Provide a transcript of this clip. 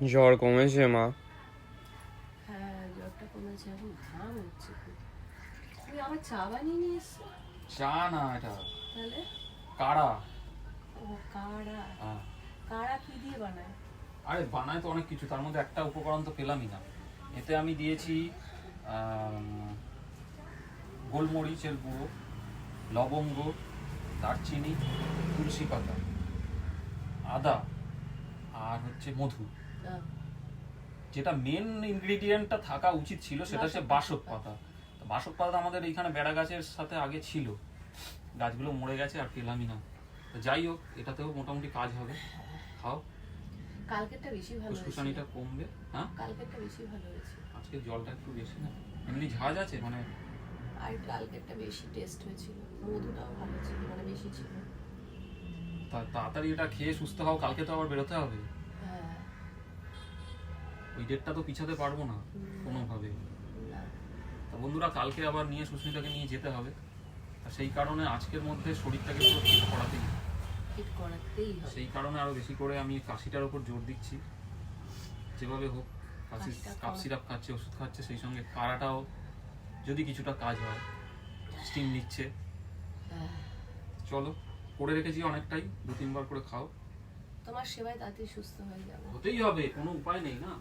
জ্বর কমেছে মা হ্যাঁ জ্বরটা কমেছে এখন ঘাম হচ্ছে খুব। আমার চা বানিয়ে নিয়ে এসছো? চা না এটা। তাহলে? কাড়া। ও কাড়া। হ্যাঁ। কাড়া কি দিয়ে বানায়? আরে বানায় তো অনেক কিছু তার মধ্যে একটা উপকরণ তো পেলামই না। এতে আমি দিয়েছি গোলমরিচের গুঁড়ো লবঙ্গ দারচিনি তুলসী পাতা আদা আর হচ্ছে মধু। যেটা মেন ইনগ্রেডিয়েন্টটা থাকা উচিত ছিল সেটা হচ্ছে বাসক পাতা। তো বাসক পাতা আমাদের এইখানে বেড়া গাছের সাথে আগে ছিল। গাছগুলো মরে গেছে আর পেলামই না। তো যাই হোক এটাতেও মোটামুটি কাজ হবে। খাও। কালকেরটা বেশি ভালো হয়েছে। ফুসফুসানিটা কমবে। হ্যাঁ? কালকেরটা বেশি ভালো হয়েছে। আজকে জলটা একটু বেশি না। এমনি ঝাঁজ আছে? মানে আর কালকেরটা বেশি টেস্ট হয়েছিল। মধুটাও ভালো ছিল মানে বেশি ছিল। তা- তাড়াতাড়ি এটা খেয়ে সুস্থ হও। কালকে তো আবার বেরোতে হবে। হ্যাঁ ওই ডেটটা তো পিছাতে পারব না কোনোভাবে। তা বন্ধুরা কালকে আবার নিয়ে সুস্মিতাকে নিয়ে যেতে হবে। আর সেই কারণে আজকের মধ্যে শরীরটাকে পুরো ঠিক করাতেই ফিট করাতেই সেই কারণে আরও বেশি করে আমি কাশিটার উপর জোর দিচ্ছি। যেভাবে হোক কাশি কাপ সিরাপ খাচ্ছে ওষুধ খাচ্ছে সেই সঙ্গে কারাটাও যদি কিছুটা কাজ হয় স্টিম নিচ্ছে। চলো করে রেখেছি অনেকটাই দু তিনবার করে খাও। তোমার সেবায় তাড়াতাড়ি সুস্থ হয়ে যাব। হতেই হবে কোনো উপায় নেই না।